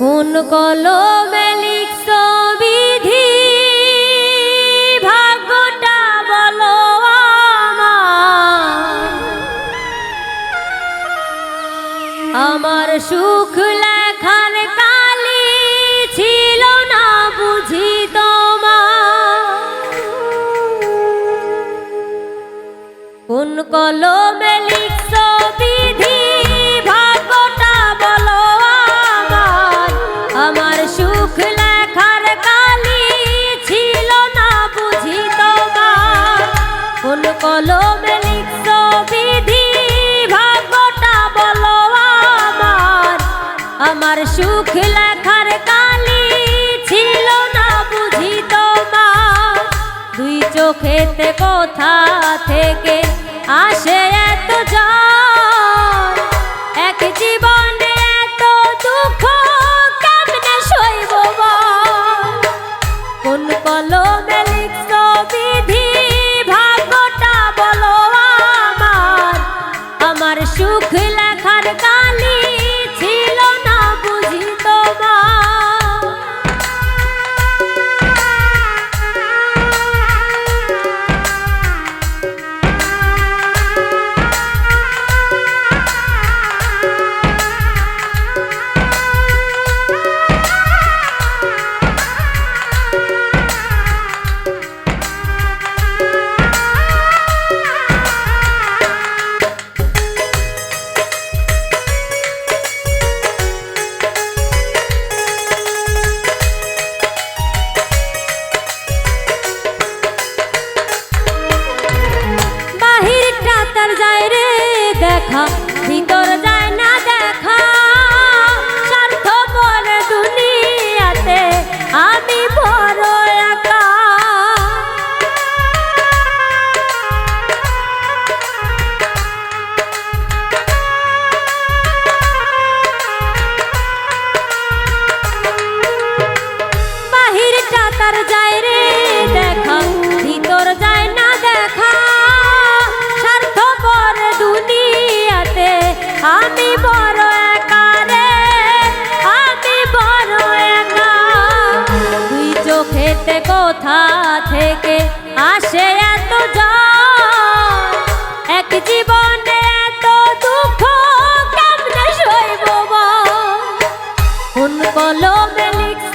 কোন কলমে লিখছ বিধি ভাগ্যটা বলো আমার। সুখ লেখার কালি ছিল না বুঝি তোমার কোন কলমে কলমে লিখছ বিধি ভাগ্যটা বলো আমার। আমার সুখ লেখার কালি ছিল না বুঝি তোমার। দুই চোখেতে কোথা থেকে আসে আমার দেখা কলমে লিখছ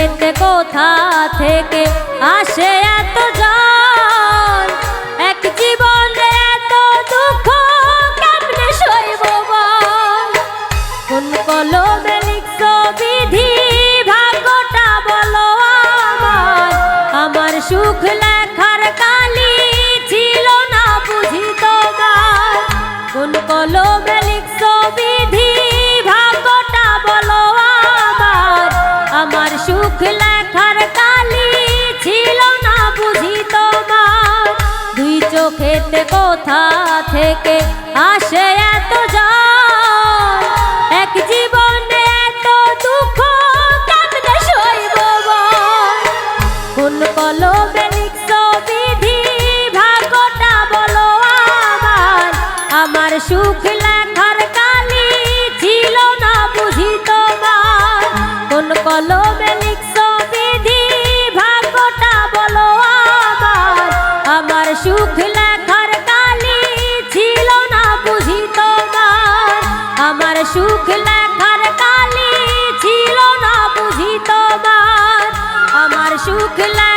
চোখেতে কোথা থেকে আসে এত জল? এক জীবনে এত দুঃখ, কেমনে সইব বল? কোন কলমে লিখছ বিধি, ভাগ্যটা বলো আমার আমার সুখ লেখার কালি ছিল না বুঝি তোমার কোন কলমে লেখার কালি ছিল না বুঝি তোমার। দুই চোখেতে কোথা থেকে আসে এত জল। এক জীবনে এত দুঃখ কাঁদতে সইব কোন কলমে লিখছ বিধি, ভাগ্যটা বলো আমার আমার সুখ লেখার কালি ছিল না বুঝি তোমার। কোন কলমে আমার সুখ লেখার কালি ছিল না বুঝি তোমার। আমার সুখ লেখার